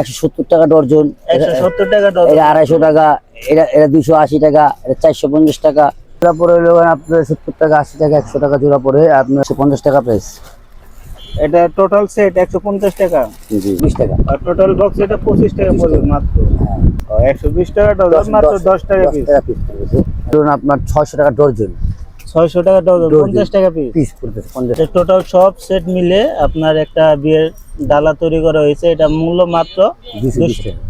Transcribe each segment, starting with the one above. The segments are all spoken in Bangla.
একশো সত্তর টাকা ডর্জন সত্তর টাকা এটা আড়াইশো টাকা এটা এটা দুশো আশি টাকা এটা চারশো পঞ্চাশ টাকা। জোড়া পরে হলো আপনার সত্তর টাকা আশি টাকা একশো টাকা জোড়া পরে আপনার একশো পঞ্চাশ টাকা প্রাইস এটা টোটাল সেট একশো পঞ্চাশ টাকা। জি বিশ টাকা। আর টোটাল বক্স এটা পঁচিশ টাকা পড়বে মাত্র। হ্যাঁ। একশো বিশ টাকা মাত্র দশ টাকা পিস ধরুন আপনার ছয়শো টাকা ডর্জন। ছয়শো টাকা ডজন। পঞ্চাশ টাকা পিস পিস পড়তেছে পঞ্চাশ টোটাল সব সেট মিলে আপনার একটা বিয়ের ডালা তৈরি করা হয়েছে। এটা মূল্য মাত্র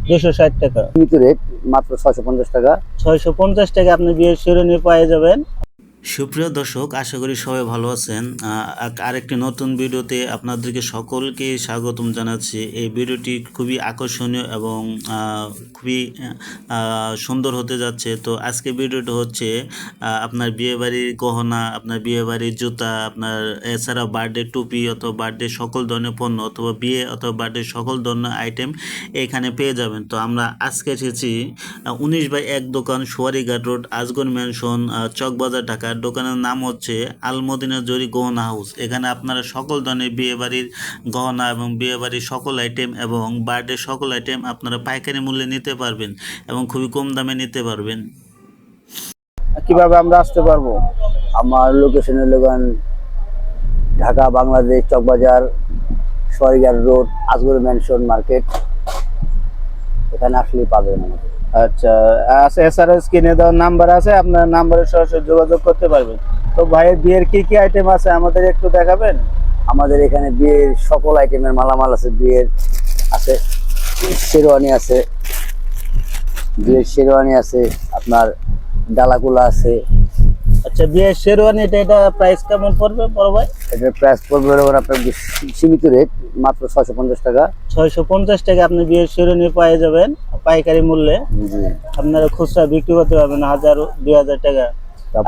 দুশো ষাট টাকা। রেট মাত্র ছয়শো পঞ্চাশ টাকা। ছয়শো পঞ্চাশ টাকা আপনি বিয়ের শিরোনি পেয়ে যাবেন। সুপ্রিয় দর্শক, আশা করি সবাই ভালো আছেন। আরেকটি নতুন ভিডিওতে আপনাদেরকে সকলকে স্বাগতম জানাচ্ছি। এই ভিডিওটি খুবই আকর্ষণীয় এবং খুবই সুন্দর হতে যাচ্ছে। তো আজকে ভিডিওটা হচ্ছে আপনার বিয়েবাড়ির গহনা, আপনার বিয়েবাড়ির জুতা, আপনার এছাড়া বার্থডে টুপি অথবা বার্থডে সকল ধরনের পণ্য অথবা বিয়ে অথবা বার্থডে সকল ধরনের আইটেম এখানে পেয়ে যাবেন। তো আমরা আজকে এসেছি উনিশ বাই এক দোকান, সোয়ারিঘাট রোড আজগন ম্যানশন চকবাজার, ঢাকা। দোকানের নাম হচ্ছে আলমদিনা জরি গহনা হাউস। এখানে আপনারা সকল ধরনের বিয়ে বাড়ির গহনা এবং বিয়ে বাড়ির সকল আইটেম এবং বার্থডে সকল আইটেম আপনারা পাইকারি মূল্যে নিতে পারবেন এবং খুবই কম দামে নিতে পারবেন। কীভাবে আমরা আসতে পারব? আমার লোকেশনের লোকান ঢাকা, বাংলাদেশ, চকবাজার সরিগার রোড, আজগর ম্যানশন মার্কেট। এখানে আসলেই পাবেন আমাদের। আচ্ছা এসআরএস কিনে দেওয়ার নাম্বার আছে আপনার নাম্বারে সরাসরি যোগাযোগ করতে পারবেন। তো ভাইয়ের বিয়ের কি কি আইটেম আছে আমাদের একটু দেখাবেন? আমাদের এখানে বিয়ের সকল আইটেমের মালামাল আছে বিয়ের আছে শেরওয়ানি আছে বিয়ের শেরওয়ানি আছে আপনার ডালাকুলা আছে। আচ্ছা বিয়ের শেরওয়ানি এটা এটা প্রাইস কেমন পড়বে বড় ভাই? এটার প্রাইস পড়বে আপনার সীমিত রেট মাত্র ছশো পঞ্চাশ টাকা। ছয়শো পঞ্চাশ টাকা আপনি বিয়ের শিরোনি পেয়ে যাবেন। পাইকারি মূল্যে আপনারা খুচরা বিক্রি করতে পারবেন হাজার দুই হাজার টাকা।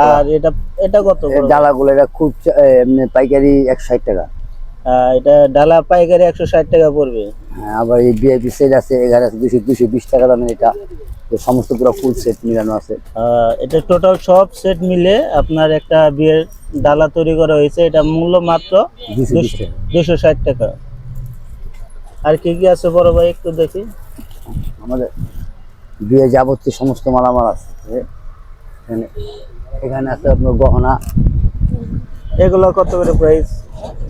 আর এটা এটা কত ডালাগুলো এটা খুব এমনি পাইকারি একশো ষাট টাকা। এটা ডালা পাইকারি একশো ষাট টাকা পড়বে। হ্যাঁ, আবার এই ভিআইপি সেট আছে এগারো আছে দুশো দুশো বিশ টাকা দামের এটা। সমস্ত পুরো ফুল সেট মিলানো আছে। এটা টোটাল সব সেট মিলে আপনার একটা বিয়ের ডালা তৈরি করা হয়েছে। এটা মূল্য মাত্র দুশো ষাট টাকা। আর কি কি আছে বড় ভাই একটু দেখি। আমাদের বিয়ে যাবতীয় সমস্ত মালামাল আছে। এখানে এখানে আছে আপনার গহনা। এগুলো কত করে প্রাইস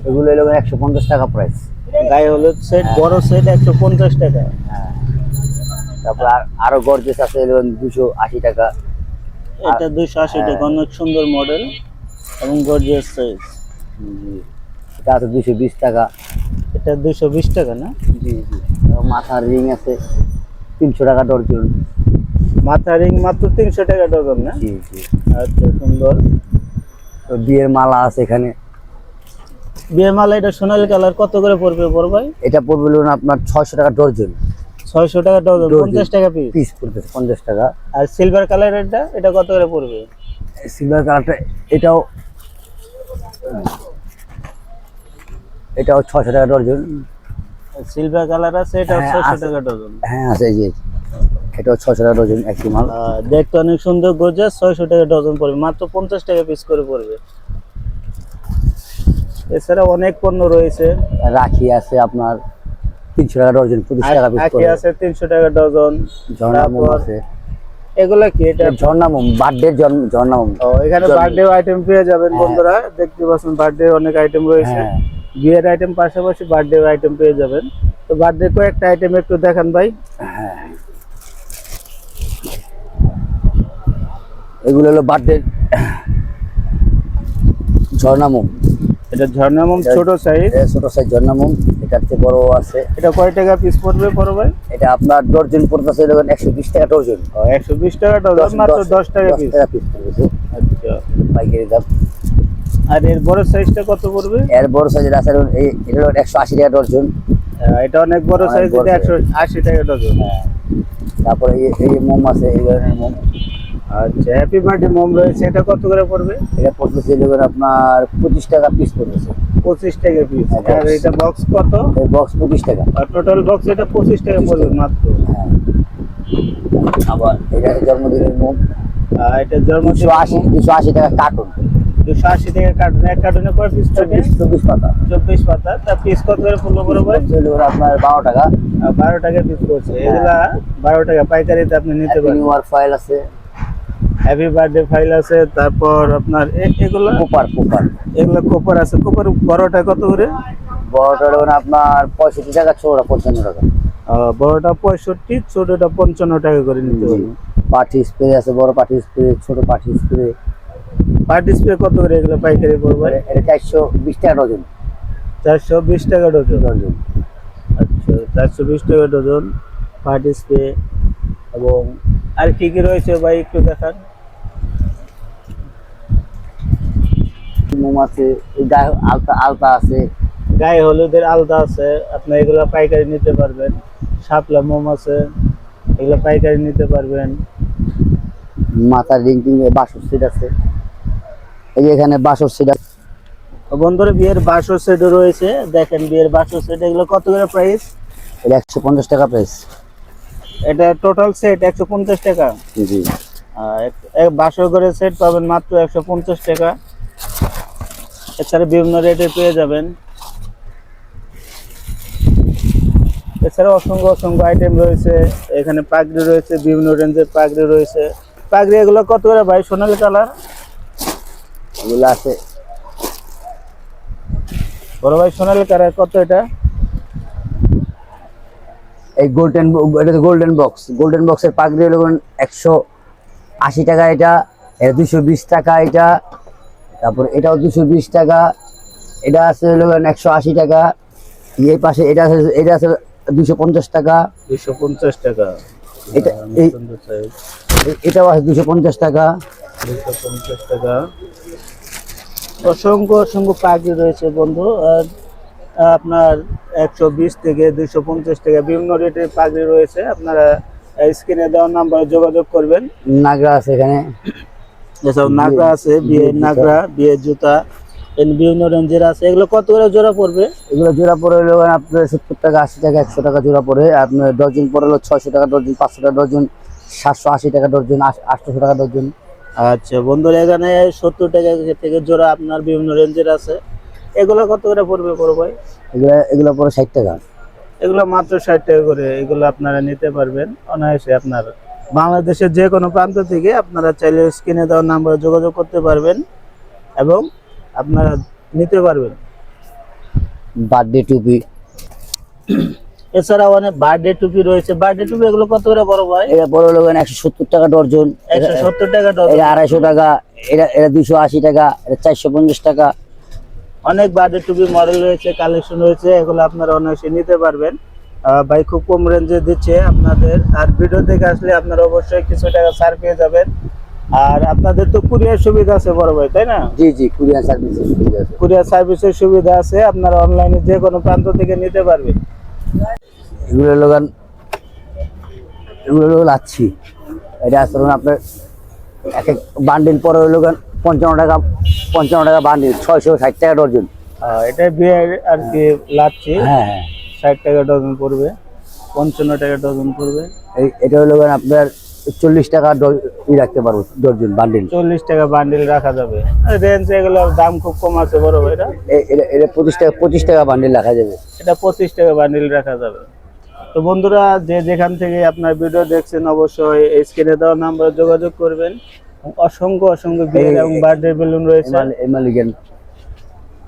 এগুলো এলো একশো পঞ্চাশ টাকা প্রাইস গায়ে হলুদ সেট বড় সেট একশো পঞ্চাশ টাকা। হ্যাঁ। তারপর আর আরও গর্জেস আছে এলো দুশো আশি টাকা। এটা দুশো আশি টাকা অনেক সুন্দর মডেল এবং গর্জিয়াস সাইজ এটা আছে দুশো বিশ টাকা। এটা দুশো বিশ টাকা না? জি জি। মাথার রিং আছে তিনশো টাকা ডর্জন। মাথা রিং মাত্র তিনশো টাকা ডজন না? জি জি। আচ্ছা সুন্দর। তো বিয়ের মালা আছে এখানে। বিয়ে মালা এটা সোনালী কালার কত করে পড়বে বড় ভাই? এটা পড়বে হলো আপনার ছয়শো টাকা ডর্জন। ছয়শো টাকা ডজন। পঞ্চাশ টাকা পিস পিস পড়তেছে পঞ্চাশ টাকা। আর সিলভার কালার এটা এটা কত করে পড়বে? সিলভার কালারটা এটাও এটাও ছশো টাকা ডর্জন সিলভার কালার আছে এটা হ্যাঁ, ছয়শো টাকা ডজন। হ্যাঁ আছে এই যে এটাও ছশো টাকা ডর্জন একটি মাল। দেখতে অনেক সুন্দর গর্জাস ছয়শো টাকা ডজন পড়বে মাত্র পঞ্চাশ টাকা পিস করে পড়বে। এছাড়া অনেক পণ্য রয়েছে। রাখি আছে আপনার তিনশো টাকা ডর্জন পঁচিশ টাকা পিস করে। আছে তিনশো টাকা ডজন। ঝর্ণা মোম আছে। এগুলো কি এটা? ঝর্ণা মোম বার্থডে ঝর্ণা মোম। ও, এখানে বার্থডে আইটেম পেয়ে যাবেন হ্যাঁ। বন্ধুরা। দেখতে পাচ্ছেন বার্থডে অনেক আইটেম রয়েছে। হ্যাঁ। বিয়ের আইটেম পাশাপাশি বার্থডে আইটেম পেয়ে যাবেন। তো বার্থডে কয়েকটা আইটেম একটু দেখান ভাই। হ্যাঁ। এগুলো হলো বার্থডে ঝর্ণা মোম এটা ঝর্ণামম ছোট সাইজ ছোট সাইজ ঝর্ণা মোম এটার চেয়ে বড় আছে। এটা কয় টাকা পিস পড়বে বড় ভাই? এটা আপনার ডর্জন পড়তেছে দেখুন একশো বিশ টাকা ডর্জন একশো বিশ টাকা ডজন মাত্র দশ টাকা পিস টাকা পিস পড়েছে আচ্ছা। পাইকারি দাম। আর এর বড় সাইজটা কত পড়বে? এর বড় সাইজের আছে এই এটা হলো একশো আশি টাকা ডর্জন এটা অনেক বড় সাইজ এটা একশো আশি টাকা ডজন। হ্যাঁ। তারপরে এই এই মোম আছে এই ধরনের মোম। আচ্ছা হ্যাপি বার্থডে মোম রয়েছে এটা কত করে পড়বে? এটা পড়তেছে দেখুন আপনার পঁচিশ টাকা পিস পড়তেছে পঁচিশ টাকা পিস হ্যাঁ, আর এটা বক্স কত? এই বক্স পঁচিশ টাকা। আর টোটাল বক্স এটা পঁচিশ টাকা পড়বে মাত্র। হ্যাঁ। আবার এটা জন্মদিনের মোম। এটা জন্মদিন দুশো আশি দুশো আশি টাকা কার্টুন দুশো আশি টাকা কার্টুন এক কার্টুনে কয় পিস থাকে? চব্বিশ পাতা। চব্বিশ পাতা। তা পিস কত করে পড়ল ভাই? আপনার বারো টাকা। বারো টাকা পিস পড়ছে। এগুলা বারো টাকা পাইকারিতে আপনি নিতে পারেন। নিউ ফাইল আছে। হ্যাপি বার্থডে ফাইল আছে তারপর আপনার এগুলো? কুপার কুপার এগুলো কোপার আছে। কোপার বড়টা কত করে? বড়টা আপনার পঁয়ষট্টি টাকা ছোটটা পঞ্চান্ন টাকা। বড়টা পঁয়ষট্টি ছোটটা পঞ্চান্ন টাকা করে নিতে পারবেন। পাটি স্প্রে আছে বড় পাটি স্প্রে ছোট পাটি স্প্রে পার্টি স্প্রে কত করে এগুলো পাইকারি পড়বে? এটা চারশো বিশ টাকা ডজন। চারশো বিশ টাকা ডজন। ডজন। আচ্ছা চারশো বিশ টাকা ডজন পার্টি স্প্রে এবং আর কি কি রয়েছে ভাই একটু দেখান। মোম আছে গায়ে আলতা আলতা আছে। গায়ে হলুদের আলাদা আছে আপনি এগুলো পাইকারি নিতে পারবেন। শাপলা মোম আছে এগুলো পাইকারি নিতে পারবেন। মাথার রিং বাসর সেট আছে। এই যে এখানে বাসর সেট বন্ধুরা বিয়ের বাসর সেটও রয়েছে। দেখেন বিয়ের বাসর সেট এগুলো কত করে প্রাইস এটা একশো পঞ্চাশ টাকা প্রাইস এটা টোটাল সেট একশো পঞ্চাশ টাকা। জি। এক- এক বাসর করে সেট পাবেন মাত্র একশো পঞ্চাশ টাকা। এছাড়া বিভিন্ন রেটে পেয়ে যাবেন। এছাড়া অসংখ্য অসংখ্য আইটেম রয়েছে। এখানে পাগড়ি রয়েছে বিভিন্ন রেঞ্জের পাগড়ি রয়েছে। পাগড়ি এগুলো কত করে ভাই? সোনালি কালার এগুলো আছে। বড় ভাই সোনালি কালার কত এটা? এই গোল্ডেন এটা গোল্ডেন বক্স গোল্ডেন বক্সের পাগড়ি হলো একশো আশি টাকা এটা এটা দুশো বিশ টাকা এটা তারপর এটাও দুশো বিশ টাকা এটা আছে হলো একশো আশি টাকা এই পাশে এটা আছে এটা আছে দুশো পঞ্চাশ টাকা। দুশো পঞ্চাশ টাকা। এটা- এটাও আছে দুশো পঞ্চাশ টাকা। দুশো পঞ্চাশ টাকা। অসংখ্য অসংখ্য পাখি রয়েছে বন্ধু আর আপনার একশো বিশ থেকে দুইশো পঞ্চাশ থেকে বিভিন্ন রেটের পাখি রয়েছে। আপনারা স্ক্রিনে দেওয়ার নাম্বারে যোগাযোগ করবেন। নাগরা আছে এখানে। এসব নাগরা আছে বিয়ের নাগরা বিয়ের জুতা বিভিন্ন রেঞ্জের আছে। এগুলো কত করে জোড়া পড়বে? এগুলো জোড়া পড়ে হলো আপনার সত্তর টাকা আশি টাকা একশো টাকা জোড়া পড়ে। আপনার ডজন পড়ে হলো ছয়শো টাকা ডজন পাঁচশো টাকা ডজন সাতশো আশি টাকা ডজন আটশোশো টাকা ডজন। আচ্ছা বন্ধুরা এখানে সত্তর টাকা থেকে জোড়া আপনার বিভিন্ন রেঞ্জের আছে। এগুলো কত করে পড়বে বড় ভাই? এগুলো এগুলো পড়ে ষাট টাকা। এগুলো মাত্র ষাট টাকা করে এগুলো আপনারা নিতে পারবেন। অনায়াসে আপনার বাংলাদেশের যে কোনো প্রান্ত থেকে আপনারা চাইলে স্ক্রিনে দেওয়ার নাম্বারে যোগাযোগ করতে পারবেন এবং আপনারা নিতে পারবেন। বার্থডে টুপি। এছাড়াও অনেক বার্থডে টুপি রয়েছে। বার্থডে টুপি এগুলো কত করে বড় ভাই? এটা পড়ে হলো একশো সত্তর টাকা ডর্জন একশো সত্তর টাকা ডজন। এটা আড়াইশো টাকা এটা এটা দুশো আশি টাকা এটা চারশো পঞ্চাশ টাকা। অনেক বার্থডে টুপি মডেল রয়েছে কালেকশন রয়েছে এগুলো আপনারা অনায়াসে নিতে পারবেন। ভাই খুব কম রেঞ্জে দিচ্ছে আপনাদের। আর ভিডিও থেকে আসলে আপনারা অবশ্যই কিছু টাকা ছাড় পেয়ে যাবেন। আর আপনাদের তো কুরিয়ার সুবিধা আছে বড় ভাই তাই না? জি জি কুরিয়ার সার্ভিসের সুবিধা আছে। কুরিয়ার সার্ভিসের সুবিধা আছে আপনারা অনলাইনে যে কোনো প্রান্ত থেকে নিতে পারবেন। এগুলো হলো এগুলো লাচ্ছি। এটা আসলে আপনার এক এক বান্ডিল পরে হলো গান পঞ্চান্ন টাকা পঞ্চান্ন টাকা বান্ডিল ছয়শো ষাট টাকা ডর্জন এটা বিয়ে আর কি লাচ্ছি হ্যাঁ হ্যাঁ। ষাট টাকা ডজন পড়বে পঞ্চান্ন টাকা ডজন পড়বে। এই এটা হলো আপনার চল্লিশ টাকা ই রাখতে পারব ডর্জন বান্ডিল চল্লিশ টাকা বান্ডিল রাখা যাবে। রেঞ্জ এগুলোর দাম খুব কম আছে বড় ভাই এটা? পঁচিশ টাকা পঁচিশ টাকা বান্ডিল রাখা যাবে। এটা পঁচিশ টাকা বান্ডিল রাখা যাবে। তো বন্ধুরা যে যেখান থেকে আপনার ভিডিও দেখছেন অবশ্যই স্ক্রিনে দেওয়া নাম্বারে যোগাযোগ করবেন। অসংখ্য অসংখ্য বিয়ের এবং বার্থডে বেলুন রয়েছে।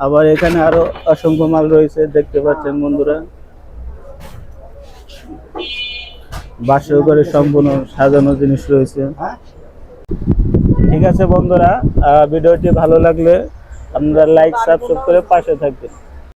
আবার এখানে আরও অসংখ্য মাল রয়েছে দেখতে পাচ্ছেন বন্ধুরা। বাসর করে সম্পূর্ণ সাজানো জিনিস রয়েছে। ঠিক আছে বন্ধুরা ভিডিওটি ভালো লাগলে আপনারা লাইক সাবস্ক্রাইব করে পাশে থাকবেন।